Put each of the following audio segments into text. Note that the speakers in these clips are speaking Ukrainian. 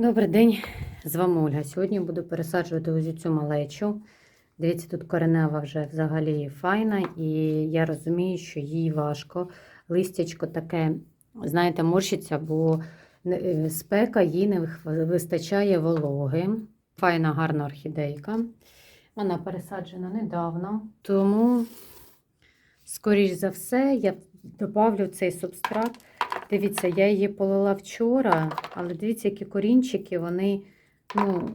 Добрий день, з вами Ольга. Сьогодні буду пересаджувати ось цю малечу. Дивіться, тут коренева вже взагалі файна, і я розумію, що їй важко. Листячко таке, знаєте, морщиться, бо спека їй не вистачає вологи. Файна, гарна орхідейка. Вона пересаджена недавно, тому, скоріш за все, я добавлю цей субстрат. Дивіться, я її полила вчора, але дивіться, які корінчики, вони, ну,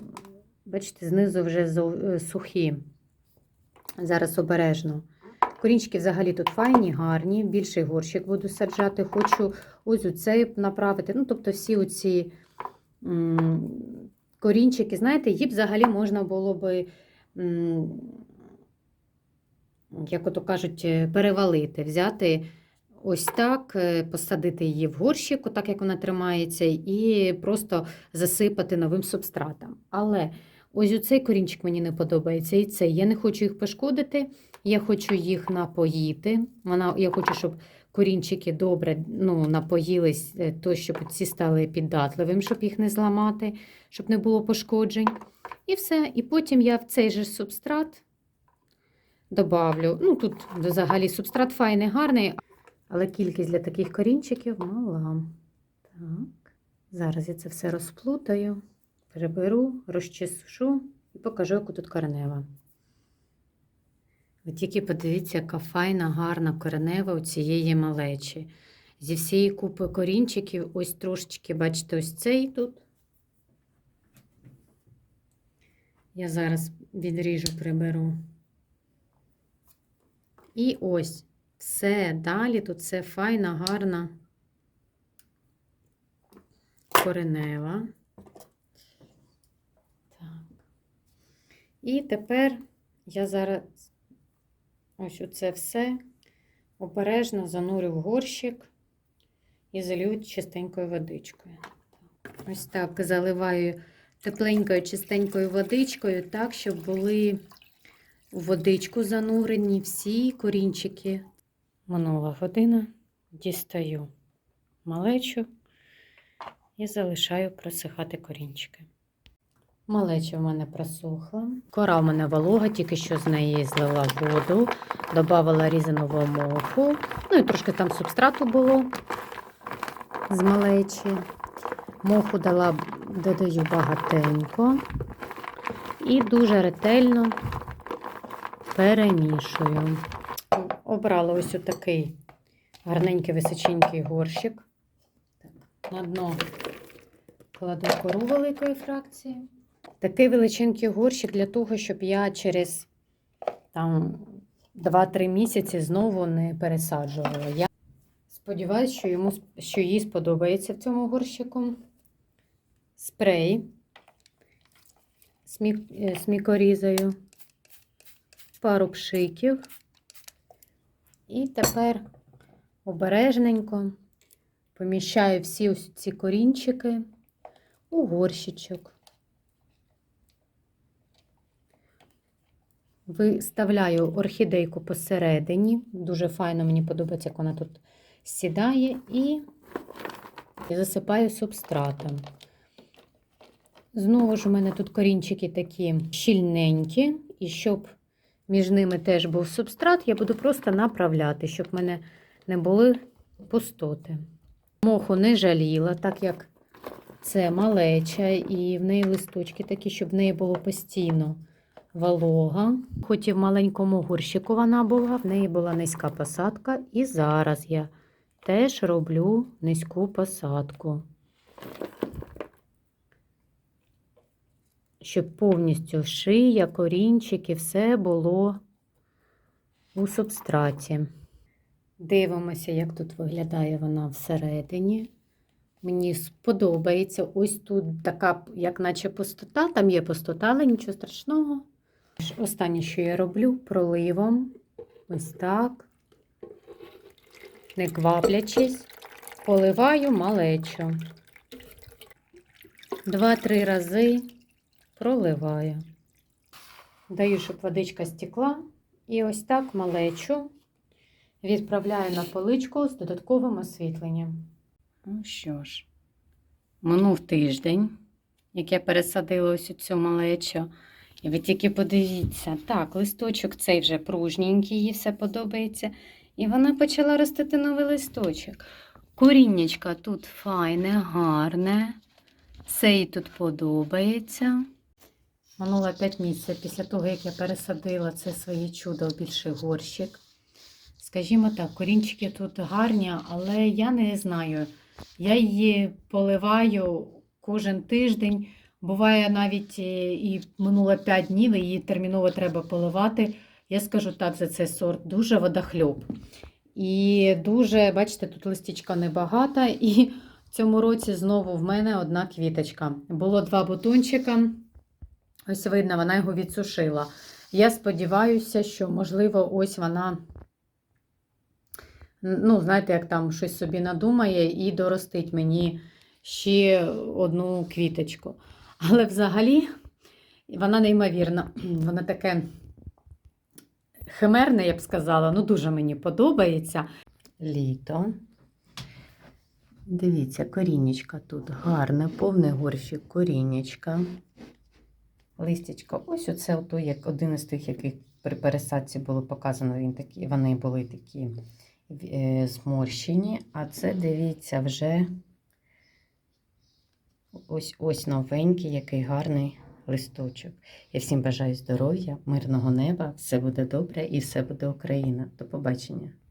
бачите, знизу вже е, сухі. Зараз обережно. Корінчики взагалі тут файні, гарні. Більший горщик буду саджати. Хочу ось у цей направити. Ну, тобто всі оці корінчики, знаєте, б взагалі можна було би, як ото кажуть, е, перевалити, взяти ось так, е, посадити її в горщик, так як вона тримається, і просто засипати новим субстратом. Але ось у цей корінчик мені не подобається, і цей. Я не хочу їх пошкодити, я хочу їх напоїти. Вона, я хочу, щоб корінчики добре ну, напоїлись, е, то щоб ці стали піддатливим, щоб їх не зламати, щоб не було пошкоджень. І все. І потім я в цей же субстрат добавлю. Ну, тут взагалі субстрат файний, гарний, але кількість для таких корінчиків мала. Так, зараз я це все розплутаю, переберу, розчешу і покажу, яку тут коренева. Ви тільки подивіться, яка файна, гарна коренева у цієї малечі. Зі всієї купи корінчиків, ось трошечки, бачите, ось цей тут. Я зараз відріжу, приберу. І ось все далі тут все файна, гарна коренева. Так. І тепер я зараз ось оце все обережно занурю в горщик і залью чистенькою водичкою. Ось так заливаю тепленькою чистенькою водичкою, так, щоб були у водичку занурені всі корінчики. Минула година, дістаю малечу і залишаю просихати корінчики. Малеча в мене просохла. Кора в мене волога, тільки що з неї злила воду, додавала різаного моху. Ну і трошки там субстрату було з малечі. Моху дала, додаю багатенько і дуже ретельно перемішую. Обрала ось такий гарненький височенький горщик. На дно кладу кору великої фракції. Такий величенький горщик для того, щоб я через там 2-3 місяці знову не пересаджувала. Я сподіваюся, що, йому, що їй сподобається в цьому горщику. Спрей з е, мікорізою, пару пшиків. І тепер обережненько поміщаю всі ось ці корінчики у горщичок. Виставляю орхідейку посередині. Дуже файно мені подобається, як вона тут сідає, і засипаю субстратом. Знову ж у мене тут корінчики такі щільненькі, і щоб між ними теж був субстрат, я буду просто направляти, щоб в мене не були пустоти. Моху не жаліла, так як це малеча, і в неї листочки такі, щоб в неї було постійно волога. Хоч і в маленькому горщику вона була, в неї була низька посадка, і зараз я теж роблю низьку посадку. Щоб повністю шия, корінчики, все було у субстраті. Дивимося, як тут виглядає вона всередині. Мені сподобається. Ось тут така, як наче пустота, там є пустота, але нічого страшного. Останнє, що я роблю, проливом. Ось так. Не кваплячись, поливаю малечу. Два-три рази проливаю. Даю, щоб водичка стекла. І ось так малечу відправляю на поличку з додатковим освітленням. Ну що ж, минув тиждень. як я пересадила ось цю малечу. І ви тільки подивіться, так, листочок цей вже пружненький, їй все подобається. І вона почала ростити новий листочок. Коріннячка тут файне, гарне. Їй тут подобається. Минуло 5 місяців після того, як я пересадила це своє чудо в більший горщик. Скажімо так, корінчики тут гарні, але я не знаю. Я її поливаю кожен тиждень. Буває навіть е, і минуло 5 днів, і її терміново треба поливати. Я скажу так за цей сорт, дуже водохльоп. І дуже, бачите, тут листічка небагато. І в цьому році знову в мене одна квіточка. Було два бутончика. Ось видно, вона його відсушила. Я сподіваюся, що, можливо, ось вона, ну, знаєте, як там щось собі надумає і доростить мені ще одну квіточку. Але взагалі вона неймовірна. Вона таке химерне, я б сказала, ну дуже мені подобається. Літо. Дивіться, корінечка тут гарне, повний горщик корінечка. Листячко, ось оце ото, як один із тих, яких при пересадці було показано, він такі, вони були такі е, зморщені. А це, дивіться, вже ось ось новенький, який гарний листочок. Я всім бажаю здоров'я, мирного неба, все буде добре і все буде Україна. До побачення.